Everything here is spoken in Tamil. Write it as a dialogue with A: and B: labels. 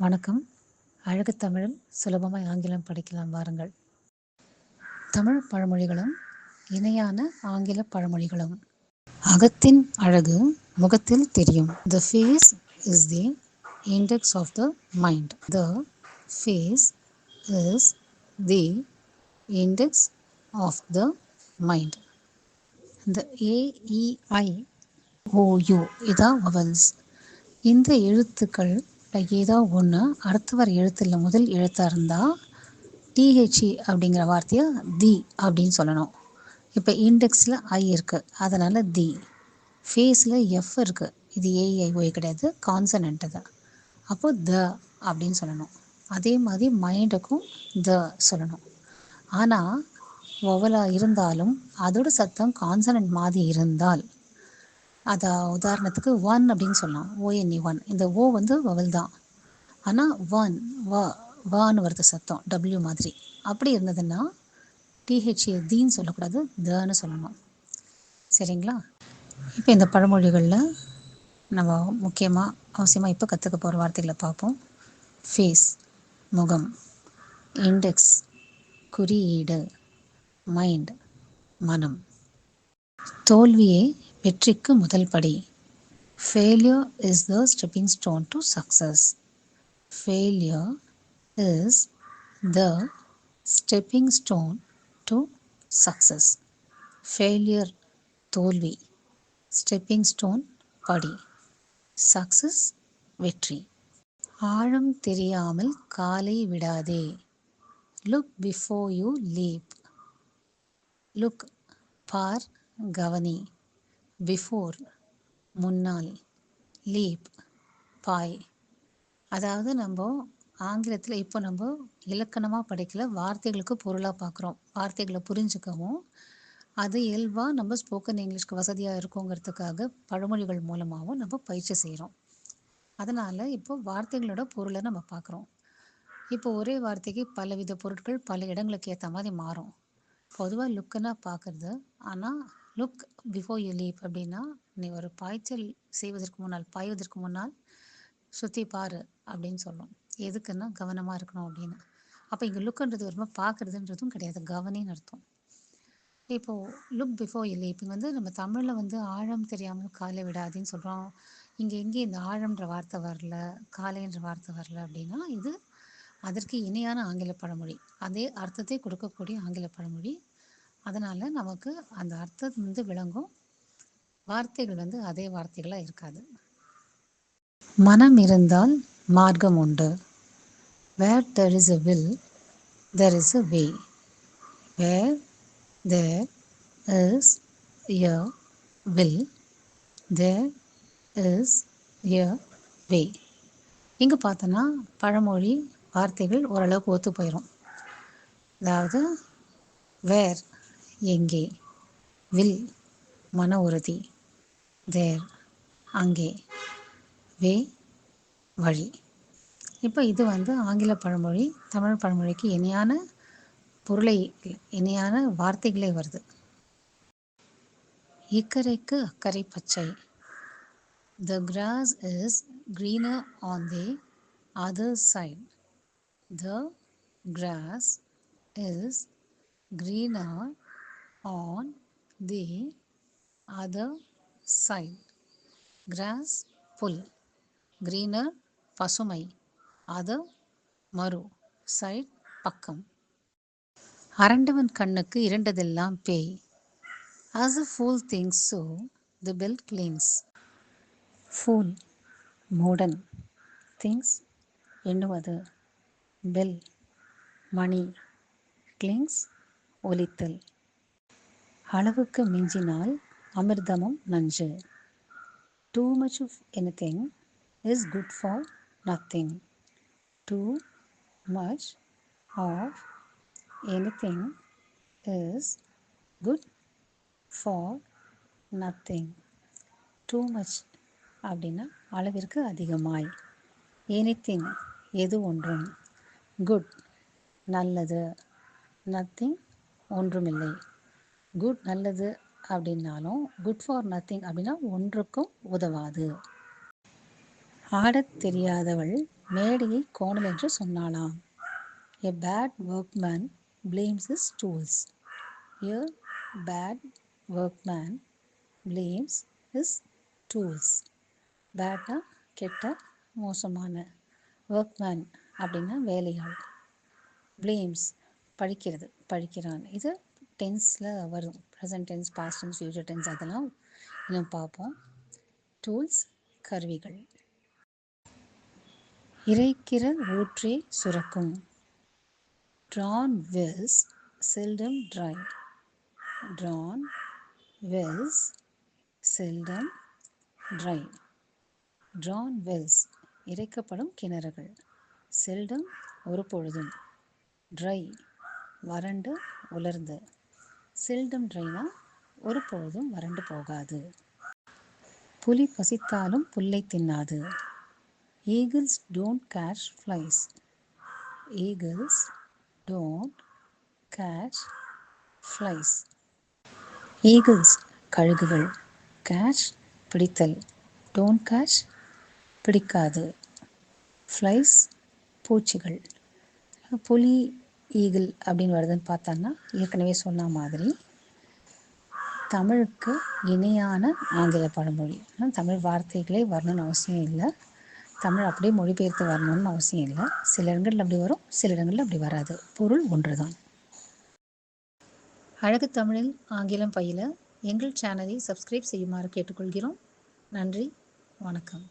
A: வணக்கம். அழகு தமிழும் சுலபமாய் ஆங்கிலம் படிக்கலாம் வாருங்கள். தமிழ் பழமொழிகளும் இணையான ஆங்கில பழமொழிகளும். அகத்தின் அழகு முகத்தில் தெரியும். The face is the index of the mind the face is the index of the mind இந்த A E I O U இதான் வவல்ஸ் இந்த எழுத்துக்கள் ஏதோ ஒன்று அடுத்தவர் எழுத்தில் முதல் எழுத்தாக இருந்தால் டிஹெச்இ அப்படிங்கிற வார்த்தையை தி அப்படின்னு சொல்லணும். இப்போ இண்டெக்ஸில் ஐ இருக்குது அதனால் தி. ஃபேஸில் எஃப் இருக்குது இது ஏஐ கிடையாது. கான்சனண்ட்டு தான் அப்போது த அப்படின்னு சொல்லணும். அதே மாதிரி மைண்டுக்கும் த சொல்லணும். ஆனால் ஒவலாக இருந்தாலும் அதோட சத்தம் கான்சனன்ட் மாதிரி இருந்தால் அதை உதாரணத்துக்கு ஒன் அப்படின்னு சொல்லலாம் ஓஎன்இ ஒன் இந்த ஓ வந்து வவல் தான். ஆனால் ஒன் வா வான்னு வருது சத்தம் டபிள்யூ மாதிரி. அப்படி இருந்ததுன்னா டிஹெச்ஏ தீன்னு சொல்லக்கூடாது தன்னு சொல்லணும். சரிங்களா? இப்போ இந்த பழமொழிகளில் நம்ம முக்கியமாக அவசியமாக இப்போ கற்றுக்க போகிற வார்த்தைகளை பார்ப்போம். ஃபேஸ் முகம். இண்டெக்ஸ் குறியீடு. மைண்ட் மனம். தோல்வியே வெற்றிக்கு முதல் படி. Failure is the stepping stone to success failure is the stepping stone to success failure தோல்வி. ஸ்டெப்பிங் ஸ்டோன் படி. சக்ஸஸ் வெற்றி. ஆழம் தெரியாமல் காலை விடாதே. Look before you leap look பார் கவனி. பிஃபோர் முன்னால் லீப் பாய். அதாவது நம்ம ஆங்கிலத்தில் இப்போ நம்ம இலக்கணமாக படிக்கல வார்த்தைகளுக்கு பொருளாக பார்க்குறோம் வார்த்தைகளை புரிஞ்சுக்கவும் அது இயல்பாக நம்ம ஸ்போக்கன் இங்கிலீஷ்க்கு வசதியாக இருக்குங்கிறதுக்காக பழமொழிகள் மூலமாகவும் நம்ம பயிற்சி செய்கிறோம் அதனால் இப்போ வார்த்தைகளோட பொருளை நம்ம பார்க்குறோம் இப்போ ஒரே வார்த்தைக்கு பலவித பொருட்கள் பல இடங்களுக்கு ஏற்ற மாதிரி மாறும். பொதுவாக லுக்குன்னா பார்க்குறது ஆனால் லுக் பிஃபோர் யூ லீவ் அப்படின்னா நீ ஒரு பாய்ச்சல் செய்வதற்கு முன்னால் பாய்வதற்கு முன்னால் சுற்றி பாரு அப்படின்னு சொல்லும் எதுக்குன்னா கவனமாக இருக்கணும் அப்படின்னு. அப்போ இங்கே லுக்குன்றது வருமா பார்க்குறதுன்றதும் கிடையாது. கவனின்னு அர்த்தம். இப்போது லுக் பிஃபோர் இல்லை இப்போ இங்கே வந்து நம்ம தமிழில் வந்து ஆழம் தெரியாமல் காலை விடாதுன்னு சொல்கிறோம் இங்கே எங்கே இந்த ஆழம்ன்ற வார்த்தை வரல காலைன்ற வார்த்தை வரல அப்படின்னா இது அதற்கு இணையான ஆங்கில பழமொழி. அதே அர்த்தத்தை கொடுக்கக்கூடிய ஆங்கில பழமொழி. அதனால் நமக்கு அந்த அர்த்தம் வந்து விளங்கும். வார்த்தைகள் வந்து அதே வார்த்தைகளாக இருக்காது. மனம் இருந்தால் மார்க்கம் உண்டு. Where there is a will there is a way where there is a will there is a way இங்கே பார்த்தோன்னா பழமொழி வார்த்தைகள் ஓரளவுக்கு ஒத்து போயிடும் அதாவது வேர் எங்கே? வில் மன உறுதி. தேர் அங்கே. வே வழி. இப்போ இது வந்து ஆங்கில பழமொழி தமிழ் பழமொழிக்கு இணையான பொருளை இணையான வார்த்தைகளே வருது. இக்கரைக்கு அக்கறை பச்சை. The grass is greener on the other side. The grass is greener on the other side. Grass pull. Greener பசுமை அது மறு சைட் பக்கம் அரண்டவன் கண்ணுக்கு இரண்டதெல்லாம் பேய் as a fool thinks so the bell clinks fool மூடன் திங்ஸ் எண்ணுவது பெல் மணி கிளீன்ஸ் ஒலித்தல் அளவுக்கு மிஞ்சினால் அமிர்தமும் நஞ்சு too much of anything is good for nothing too much of anything is good for nothing too much அப்படின்னா அளவிற்கு அதிகமாய். எனித்திங் எது ஒன்றும். குட் நல்லது. நத்திங் ஒன்றுமில்லை. குட் நல்லது அப்படின்னாலும் குட் ஃபார் நத்திங் அப்படின்னா ஒன்றுக்கும் உதவாது. ஆடத் தெரியாதவள் மேடையை கோணல் என்று சொன்னானாம் a bad workman blames his tools a bad workman blames his tools பேட்டா கெட்ட மோசமான. ஒர்க்மேன் அப்படின்னா வேலையாள். பிளேம்ஸ் பழிக்கிறது பழிக்கிறான் இது டென்ஸில் வரும். Present tense past tense future tense அதெல்லாம் இன்னும் பார்ப்போம். டூல்ஸ் கருவிகள். இறைக்கிற ஊற்றே சுரக்கும். Drawn wells seldom dry drawn wells seldom dry drawn wells இறைக்கப்படும் கிணறுகள். செல்டம் ஒரு பொழுதும். ட்ரை வறண்டு உலர்ந்து. செல்டம் ட்ரைனா ஒருபோதும் வறண்டு போகாது. புலி பசித்தாலும் புல்லை தின்னாது. Eagles don't catch flies eagles don't catch flies eagles கழுகுகள். கேஷ் பிடித்தல். டோன்ட் கேஷ் பிடிக்காது. ஃப்ளைஸ் பூச்சிகள். புலி ஈகிள் அப்படின்னு வருதுன்னு பார்த்தோன்னா ஏற்கனவே சொன்ன மாதிரி தமிழுக்கு இணையான ஆங்கில பழமொழி. ஆனால் தமிழ் வார்த்தைகளே வரணும்னு அவசியம் இல்லை. தமிழ் அப்படியே மொழிபெயர்த்து வரணும்னு அவசியம் இல்லை. சில இடங்களில் அப்படி வரும் சில இடங்களில் அப்படி வராது. பொருள் ஒன்று தான் அழகு தமிழில் ஆங்கிலம் பயில எங்கள் சேனலை சப்ஸ்கிரைப் செய்யுமாறு கேட்டுக்கொள்கிறோம். நன்றி வணக்கம்.